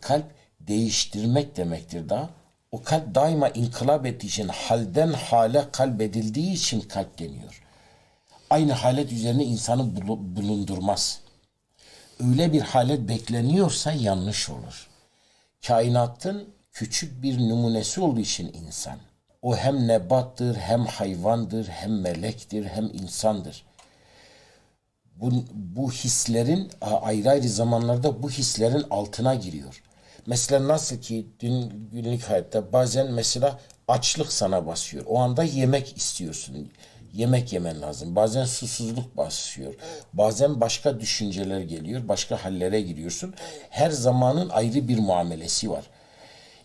Kalp değiştirmek demektir daha. O kalp daima inkılap ettiği için halden hale kalbedildiği için kalp deniyor. Aynı halet üzerine insanı bulu- bulundurmaz. Öyle bir halet bekleniyorsa yanlış olur. Kainatın küçük bir numunesi olduğu için insan. O hem nebattır, hem hayvandır, hem melektir, hem insandır bu, bu hislerin ayrı ayrı zamanlarda bu hislerin altına giriyor. Mesela nasıl ki dün günlük hayatta bazen mesela açlık sana basıyor. O anda yemek istiyorsun. Yemek yemen lazım. Bazen susuzluk basıyor. Bazen başka düşünceler geliyor. Başka hallere giriyorsun. Her zamanın ayrı bir muamelesi var.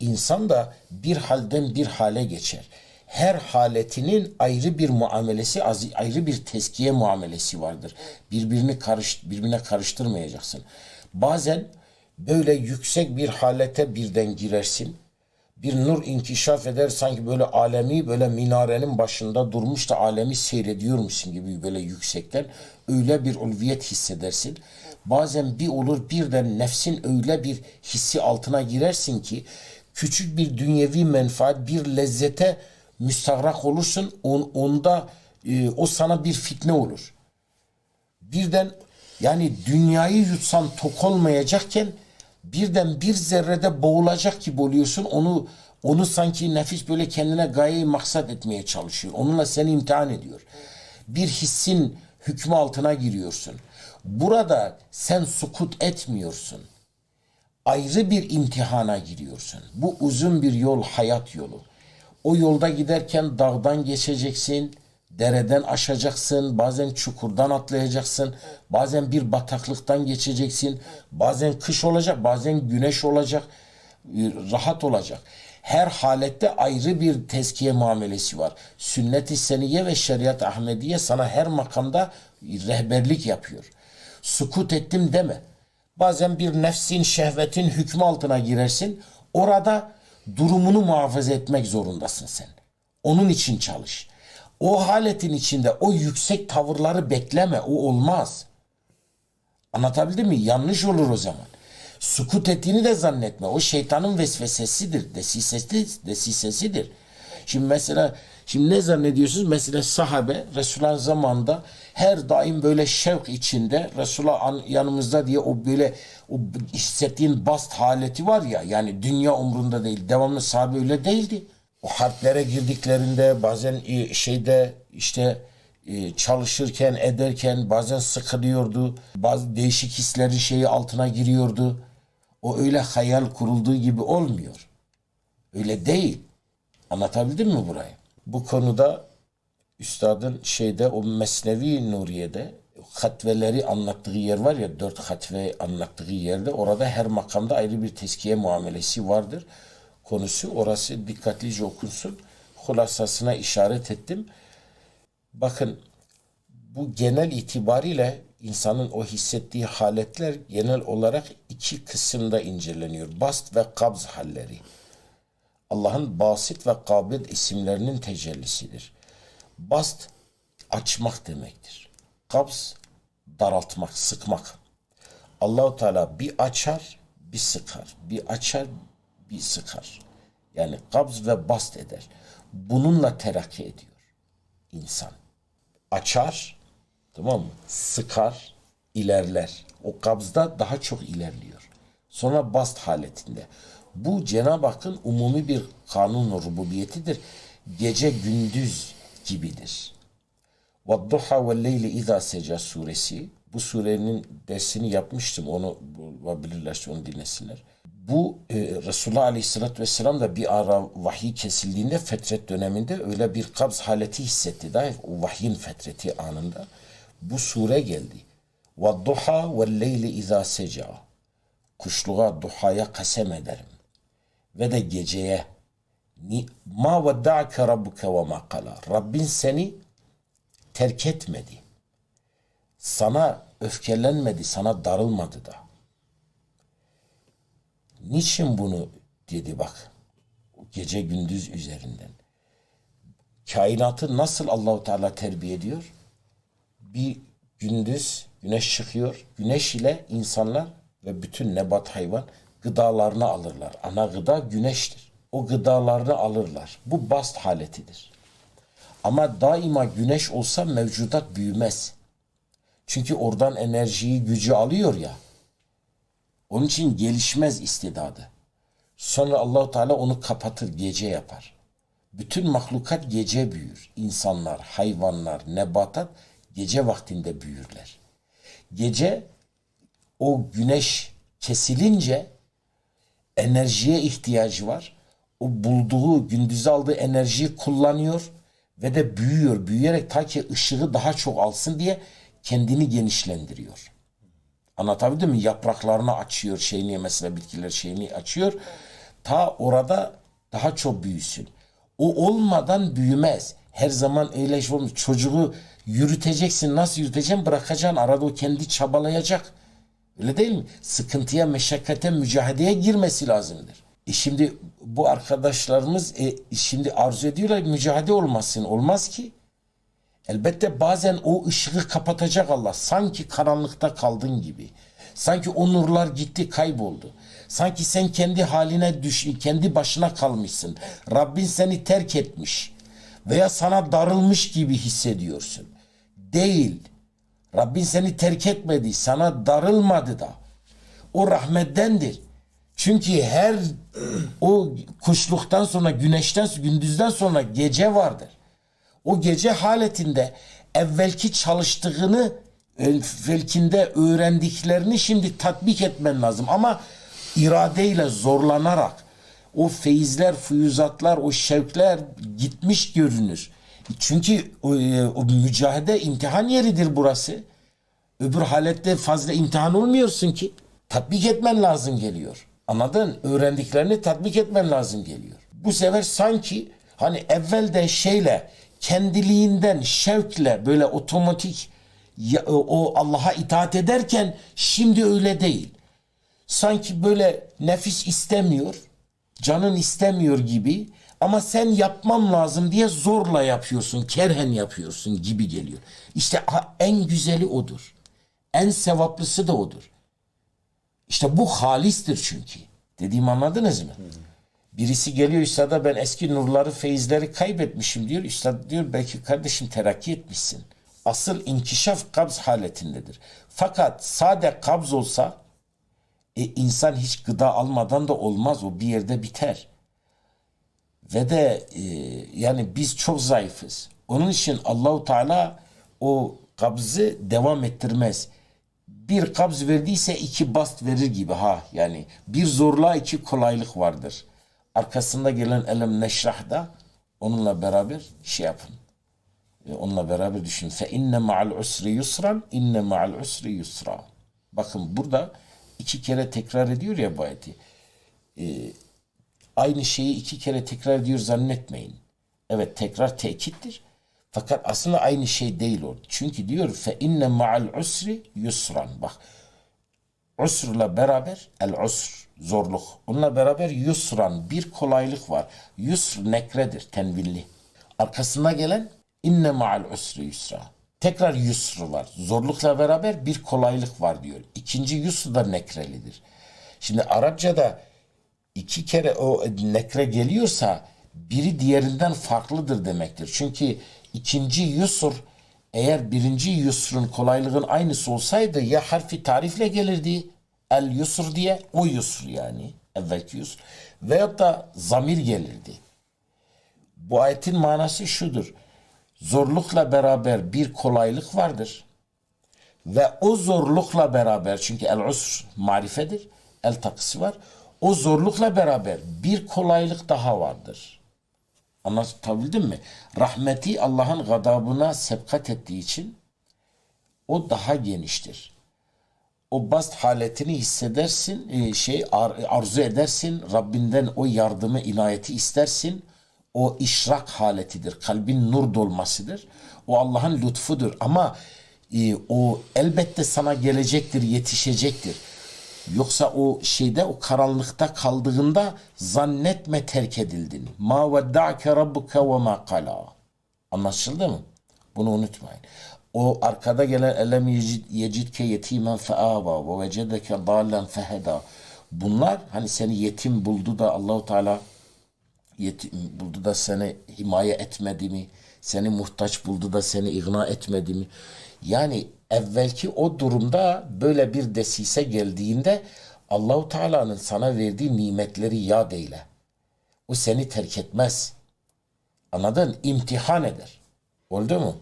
İnsan da bir halden bir hale geçer. Her haletinin ayrı bir muamelesi, ayrı bir teskiye muamelesi vardır. Birbirini karış, birbirine karıştırmayacaksın. Bazen böyle yüksek bir halete birden girersin. Bir nur inkişaf eder sanki böyle alemi böyle minarenin başında durmuş da alemi seyrediyormuşsun gibi böyle yüksekten öyle bir ulviyet hissedersin. Bazen bir olur birden nefsin öyle bir hissi altına girersin ki küçük bir dünyevi menfaat bir lezzete müstahrak olursun. On, onda e, o sana bir fitne olur birden yani dünyayı yutsan tok olmayacakken birden bir zerrede boğulacak gibi oluyorsun. Onu onu sanki nefis böyle kendine gaye maksat etmeye çalışıyor. Onunla seni imtihan ediyor. Bir hissin hükmü altına giriyorsun. Burada sen sukut etmiyorsun. Ayrı bir imtihana giriyorsun. Bu uzun bir yol, hayat yolu. O yolda giderken dağdan geçeceksin, dereden aşacaksın, bazen çukurdan atlayacaksın, bazen bir bataklıktan geçeceksin, bazen kış olacak, bazen güneş olacak, e, rahat olacak. Her halette ayrı bir tezkiye muamelesi var. Sünnet-i Seniye ve Şeriat Ahmediye sana her makamda rehberlik yapıyor. Sukut ettim deme. Bazen bir nefsin, şehvetin hükmü altına girersin. Orada durumunu muhafaza etmek zorundasın sen. Onun için çalış. O haletin içinde o yüksek tavırları bekleme. O olmaz. Anlatabildim mi? Yanlış olur o zaman. Sukut ettiğini de zannetme. O şeytanın vesvesesidir. Desisesi, desisesidir. Şimdi mesela şimdi ne zannediyorsunuz? Mesela sahabe Resulullah'ın zamanında her daim böyle şevk içinde Resulullah an- yanımızda diye o böyle o hissettiğin bast haleti var ya yani dünya umrunda değil. Devamlı sahabe öyle değildi. Harplere girdiklerinde bazen e, şeyde işte e, çalışırken ederken bazen sıkılıyordu. Bazı değişik hislerin şeyi altına giriyordu. O öyle hayal kurulduğu gibi olmuyor. Öyle değil. Anlatabildim mi burayı? Bu konuda üstadın şeyde o Mesnevi Nuriye'de hatveleri anlattığı yer var ya dört hatve anlattığı yerde orada her makamda ayrı bir teskiye muamelesi vardır. Konusu orası dikkatlice okunsun. Hulasasına işaret ettim. Bakın bu genel itibariyle insanın o hissettiği haletler genel olarak iki kısımda inceleniyor. Bast ve kabz halleri. Allah'ın basit ve kabid isimlerinin tecellisidir. Bast açmak demektir. Kabz daraltmak, sıkmak. Allahu Teala bir açar, bir sıkar. Bir açar, bir sıkar. Yani kabz ve bast eder. Bununla terakki ediyor insan. Açar, tamam mı? Sıkar, ilerler. O kabzda daha çok ilerliyor. Sonra bast haletinde. Bu Cenab-ı Hakk'ın umumi bir kanun rububiyetidir. Gece gündüz gibidir. وَالضُّحَا وَالْلَيْلِ اِذَا سَجَى suresi. Bu surenin dersini yapmıştım. Onu bulabilirlerse onu dinlesinler. Bu e, Resulullah Aleyhisselatü Vesselam da bir ara vahiy kesildiğinde fetret döneminde öyle bir kabz haleti hissetti. Daha o vahyin fetreti anında. Bu sure geldi. وَالضُّحَا وَالْلَيْلِ اِذَا سَجَى Kuşluğa, duhaya kasem ederim. Ve de geceye Ni, ma vedda'ke rabbuke ve ma kala. Rabbin seni terk etmedi. Sana öfkelenmedi, sana darılmadı da. Niçin bunu dedi bak. Gece gündüz üzerinden. Kainatı nasıl Allahu Teala terbiye ediyor? Bir gündüz güneş çıkıyor. Güneş ile insanlar ve bütün nebat hayvan gıdalarını alırlar. Ana gıda güneştir. O gıdalarını alırlar. Bu bast haletidir. Ama daima güneş olsa mevcudat büyümez. Çünkü oradan enerjiyi, gücü alıyor ya. Onun için gelişmez istidadı. Sonra Allahu Teala onu kapatır, gece yapar. Bütün mahlukat gece büyür. İnsanlar, hayvanlar, nebatat gece vaktinde büyürler. Gece o güneş kesilince enerjiye ihtiyacı var. O bulduğu, gündüz aldığı enerjiyi kullanıyor ve de büyüyor. Büyüyerek ta ki ışığı daha çok alsın diye kendini genişlendiriyor. Anlatabildim mi? Yapraklarını açıyor şeyini mesela bitkiler şeyini açıyor. Ta orada daha çok büyüsün. O olmadan büyümez. Her zaman öyle şey olmuyor. Çocuğu yürüteceksin. Nasıl yürüteceksin? Bırakacaksın. Arada o kendi çabalayacak. Öyle değil mi? Sıkıntıya, meşakkate, mücadeleye girmesi lazımdır. E şimdi bu arkadaşlarımız e, şimdi arzu ediyorlar mücadele olmasın. Olmaz ki. Elbette bazen o ışığı kapatacak Allah. Sanki karanlıkta kaldın gibi. Sanki o nurlar gitti kayboldu. Sanki sen kendi haline düş, kendi başına kalmışsın. Rabbin seni terk etmiş veya sana darılmış gibi hissediyorsun. Değil. Rabbin seni terk etmedi, sana darılmadı da. O rahmettendir. Çünkü her o kuşluktan sonra, güneşten, gündüzden sonra gece vardır o gece haletinde evvelki çalıştığını evvelkinde öğrendiklerini şimdi tatbik etmen lazım ama iradeyle zorlanarak o feyizler, fuyuzatlar, o şevkler gitmiş görünür. Çünkü o, e, o mücahede imtihan yeridir burası. Öbür halette fazla imtihan olmuyorsun ki. Tatbik etmen lazım geliyor. Anladın? Öğrendiklerini tatbik etmen lazım geliyor. Bu sefer sanki hani evvelde şeyle kendiliğinden şevkle böyle otomatik ya- o Allah'a itaat ederken şimdi öyle değil. Sanki böyle nefis istemiyor, canın istemiyor gibi ama sen yapmam lazım diye zorla yapıyorsun, kerhen yapıyorsun gibi geliyor. İşte en güzeli odur. En sevaplısı da odur. İşte bu halistir çünkü. Dediğimi anladınız mı? Birisi geliyor üstada ben eski nurları, feyizleri kaybetmişim diyor. Üstad diyor belki kardeşim terakki etmişsin. Asıl inkişaf kabz haletindedir. Fakat sade kabz olsa e, insan hiç gıda almadan da olmaz. O bir yerde biter. Ve de e, yani biz çok zayıfız. Onun için Allahu Teala o kabzı devam ettirmez. Bir kabz verdiyse iki bast verir gibi ha yani bir zorluğa iki kolaylık vardır. Arkasında gelen elem neşrahda onunla beraber şey yapın. E, onunla beraber düşün. Fe inne ma'al usri yusran inne ma'al usri yusra. Bakın burada iki kere tekrar ediyor ya bu ayeti. Aynı şeyi iki kere tekrar ediyor zannetmeyin. Evet tekrar tekittir. Fakat aslında aynı şey değil o. Çünkü diyor fe inne ma'al usri yusran. Bak usrla beraber el usr zorluk. Onunla beraber yusran bir kolaylık var. Yusr nekredir tenvilli. Arkasına gelen inne ma'al usri yusra. Tekrar yusr var. Zorlukla beraber bir kolaylık var diyor. İkinci yusr da nekrelidir. Şimdi Arapçada iki kere o nekre geliyorsa biri diğerinden farklıdır demektir. Çünkü ikinci yusur eğer birinci yusrun kolaylığın aynısı olsaydı ya harfi tarifle gelirdi el yusr diye o yusr yani evvelki yusr veyahut da zamir gelirdi. Bu ayetin manası şudur. Zorlukla beraber bir kolaylık vardır. Ve o zorlukla beraber çünkü el usr marifedir. El takısı var. O zorlukla beraber bir kolaylık daha vardır. Anlatabildim mi? Rahmeti Allah'ın gadabına sebkat ettiği için o daha geniştir. O bast haletini hissedersin, e, şey ar- arzu edersin, Rabbinden o yardımı, inayeti istersin. O işrak haletidir, kalbin nur dolmasıdır. O Allah'ın lütfudur ama e, o elbette sana gelecektir, yetişecektir. Yoksa o şeyde o karanlıkta kaldığında zannetme terk edildin. Ma vedda'ke rabbuke ve ma kala. Anlaşıldı mı? Bunu unutmayın. O arkada gelen elem yecid, yecidke yetimen feava ve vecedeke dalen feheda Bunlar hani seni yetim buldu da Allahu Teala yetim buldu da seni himaye etmedi mi? Seni muhtaç buldu da seni igna etmedi mi? Yani evvelki o durumda böyle bir desise geldiğinde Allahu Teala'nın sana verdiği nimetleri yad eyle. O seni terk etmez. Anladın? İmtihan eder. Oldu mu?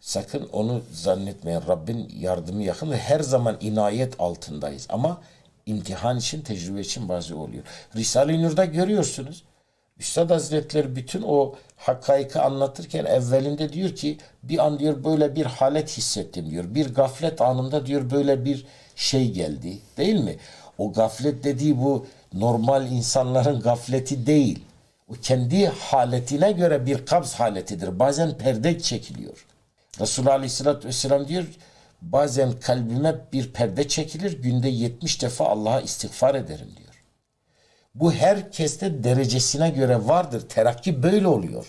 Sakın onu zannetmeyin. Rabbin yardımı yakın ve her zaman inayet altındayız. Ama imtihan için, tecrübe için bazı oluyor. Risale-i Nur'da görüyorsunuz. Üstad Hazretleri bütün o hakaiki anlatırken evvelinde diyor ki bir an diyor böyle bir halet hissettim diyor. Bir gaflet anında diyor böyle bir şey geldi. Değil mi? O gaflet dediği bu normal insanların gafleti değil. O kendi haletine göre bir kabz haletidir. Bazen perde çekiliyor. Resulullah Aleyhisselatü Vesselam diyor bazen kalbime bir perde çekilir günde 70 defa Allah'a istiğfar ederim diyor. Bu herkeste derecesine göre vardır. Terakki böyle oluyor.